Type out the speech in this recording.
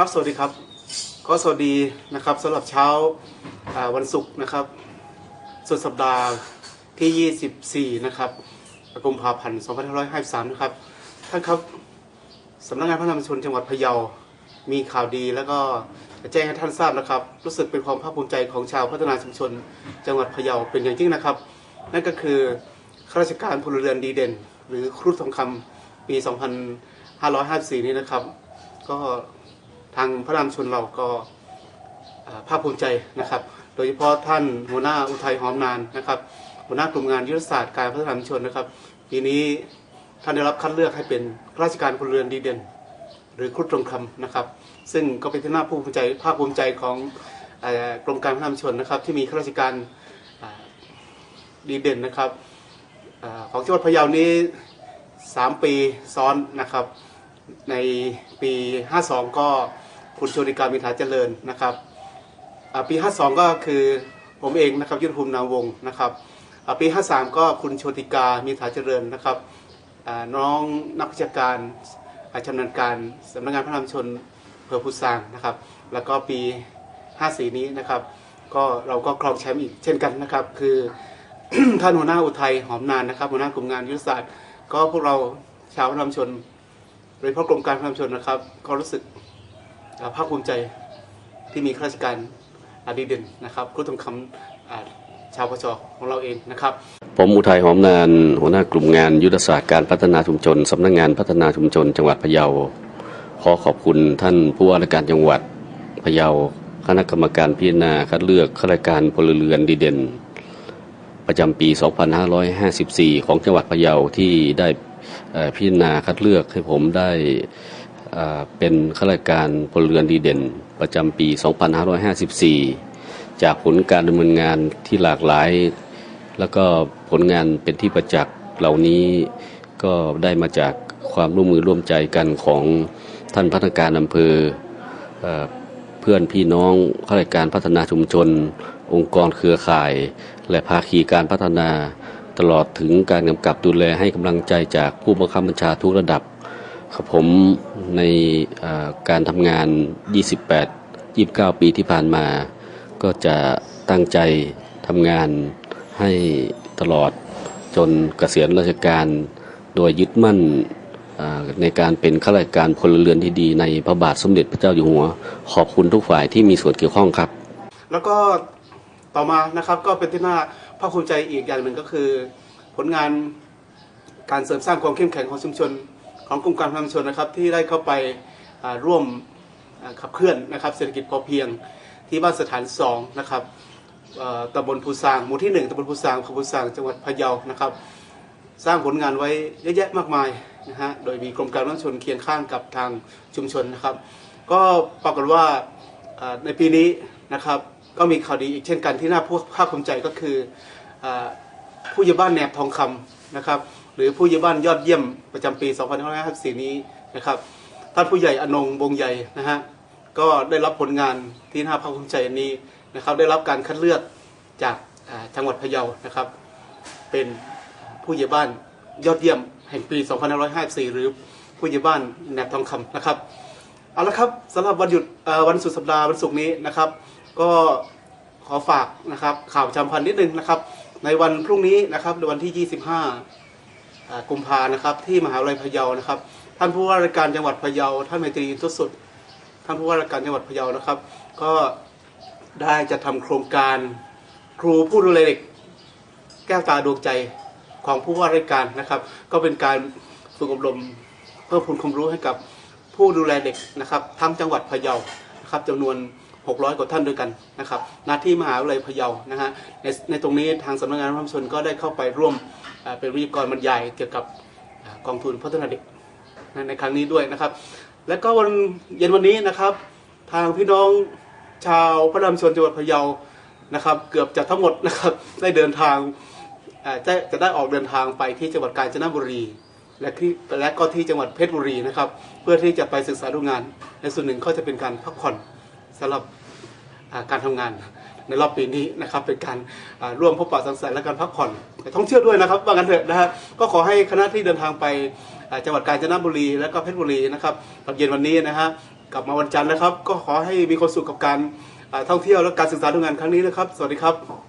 ครับสวัสดีครับ ก็สวัสดีนะครับสำหรับเช้าวันศุกร์นะครับสุดสัปดาห์ที่ 24 นะครับกุมภาพันธ์2553 นะครับ ท่านครับสำนักงานพระนามชนจังหวัดพะเยา มีข่าวดีแล้วก็แจ้งให้ท่านทราบนะครับ รู้สึกเป็นความภาคภูมิใจของชาวพัฒนาชุมชน จังหวัดพะเยาเป็นอย่างยิ่งนะครับ นั่นก็คือข้าราชการพลเรือนดีเด่น หรือครุฑทองคำปี 2554 นี้นะครับ ก็ ทางพระรามชนเราก็ภาคภูมิใจนะครับ โดยเฉพาะท่านหัวหน้าอุทัยหอมนานนะครับหัวหน้ากลุ่มงานยุทธศาสตร์การพัฒนาชุมชนนะครับ ปีนี้ท่านได้รับคัดเลือกให้เป็นข้าราชการพลเรือนดีเด่น หรือครุฑทองคำนะครับ ซึ่งก็เป็นที่น่าภาคภูมิใจภาคภูมิใจของกรมการพัฒนาชุมชนนะครับ ที่มีข้าราชการดีเด่นนะครับอของจังหวัดพะเยานี้ 3 ปีซ้อนนะครับ ในปี 52 ก็คุณโชติการมิถาเจริญนะครับปี 52 ก็คือผมเองนะครับยุทธภูมินาวงศ์นะครับปี 53 ก็คุณโชติกามิถาเจริญนะครับน้องนักวิชาการอาชำนาญการสำนักงานพระนามชนอำเภอพุทธางนะครับ แล้วก็ปี 54 นี้นะครับ ก็เราก็ครองแชมป์อีกเช่นกันนะครับ คือท่านหัวหน้าอุทัยหอมนานนะครับหัวหน้ากลุ่มงานยุทธศาสตร์ ก็พวกเราชาวพระนามชน โดยเฉพาะกรมการพลังชนนะครับ ก็รู้สึกภาคภูมิใจที่มีข้าราชการอดีเด่นนะครับครูทองคำอ่าชาวพชของเราเองนะครับ ผมอุทัยหอมนาน หัวหน้ากลุ่มงานยุทธศาสตร์การพัฒนาชุมชนสำนักงานพัฒนาชุมชน จังหวัดพะเยา ขอขอบคุณท่านผู้ว่าราชการจังหวัดพะเยาคณะกรรมการพิจารณาคัดเลือกข้าราชการพลเรือนดีเด่น ประจำปี 2554 ของจังหวัดพะเยาที่ได้ พิจารณาคัดเลือกให้ผมได้เป็นข้าราชการพลเรือนดีเด่น ประจำปี 2554 จากผลการดำเนินงานที่หลากหลาย แล้วก็ผลงานเป็นที่ประจักษ์เหล่านี้ก็ได้มาจากความร่วมมือร่วมใจกันของท่านพัฒนาการอำเภอเอเพื่อนพี่น้องข้าราชการพัฒนาชุมชน องค์กรเครือข่าย และภาคีการพัฒนา ตลอดถึงการกำกับดูแลให้กำลังใจจากผู้บังคับบัญชาทุกระดับครับผมในการทำงาน 28 29 ปีที่ผ่านมา ก็จะตั้งใจทำงานให้ตลอดจนเกษียณราชการ โดยยึดมั่นในการเป็นข้าราชการพลเรือนที่ดี ในพระบาทสมเด็จพระเจ้าอยู่หัว ขอบคุณทุกฝ่ายที่มีส่วนเกี่ยวข้องครับ แล้วก็ต่อมานะครับก็เป็นที่น่า ภาคภูมิใจอีกอย่างหนึ่งก็คือ ผลงานการเสริมสร้างความเข้มแข็งของชุมชน ของกรมการพัฒนาชุมชนนะครับที่ได้เข้าไปร่วมขับเคลื่อนนะครับเศรษฐกิจพอเพียงที่บ้านสถานสองนะครับตำบลภูซางหมู่ที่หนึ่งตำบลภูซางอำเภอภูซางจังหวัดพะเยานะครับ สร้างผลงานไว้เยอะแยะมากมายนะฮะโดยมีกรมการพัฒนาชนเคียงข้างกับทางชุมชนนะครับ ก็ปรากฏว่าในปีนี้นะครับ ก็มีข่าวดีอีกเช่นกันที่น่าภาคภูมิใจก็คือผู้ใหญ่บ้านแหนบทองคำนะครับ หรือผู้ใหญ่บ้านยอดเยี่ยมประจำปี 2554 นี้นะครับท่านผู้ใหญ่อนงวงใหญ่นะฮะก็ได้รับผลงานที่น่าภาคภูมิใจนี้นะครับ ได้รับการคัดเลือกจากจังหวัดพะเยานะครับ เป็นผู้ใหญ่บ้านยอดเยี่ยมแห่งปี 2554 หรือผู้ใหญ่บ้านแหนบทองคำนะครับเอาละครับสำหรับวันหยุดวันสุดสัปดาห์วันศุกร์นี้นะครับ ก็ขอฝากนะครับข่าวประจำพันธ์นิดนึงนะครับ ในวันพรุ่งนี้นะครับในวันที่ 25 กุมภานะครับ ที่มหาวิทยาลัยพะเยานะครับ ท่านผู้ว่าราชการจังหวัดพะเยาท่านไมตรีสุดสุดท่านผู้ว่าราชการจังหวัดพะเยานะครับ ก็ได้จะทำโครงการครูผู้ดูแลเด็กแก้วตาดวงใจของผู้ว่าราชการนะครับ ก็เป็นการฝึกอบรมเพิ่มพูนความรู้ให้กับผู้ดูแลเด็กนะครับ ทั้งจังหวัดพะเยานะครับจำนวน 600 กว่าท่านด้วยกันนะครับหน้าที่มหาวิทยาลัยพะเยานะฮะในในตรงนี้ทางสำนักงานพระมชนก็ได้เข้าไปร่วมเป็นวิทยากรบรรยายเกี่ยวกับกองทุนพัฒนาเด็กในครั้งนี้ด้วยนะครับ และก็วันเย็นวันนี้นะครับ ทางพี่น้องชาวพระนามชนจังหวัดพะเยานะครับ เกือบจะทั้งหมดนะครับได้เดินทางจะจะได้ออกเดินทางไปที่จังหวัดกาญจนบุรีและที่และก็ที่จังหวัดเพชรบุรีนะครับ เพื่อที่จะไปศึกษาดูงาน ในส่วนหนึ่งก็จะเป็นการพักผ่อนสำหรับ การทำงานในรอบปีนี้นะครับเป็นการร่วมพบปะสังสรรค์และการพักผ่อนแต่ท่องเที่ยวด้วยนะครับว่ากันเถอะนะฮะก็ขอให้คณะที่เดินทางไปจังหวัดกาญจนบุรี และก็เพชรบุรีนะครับตอนเย็นวันนี้นะฮะกลับมาวันจันทร์นะครับ ก็ขอให้มีความสุขกับการท่องเที่ยวและการศึกษาดูงานครั้งนี้นะครับ สวัสดีครับ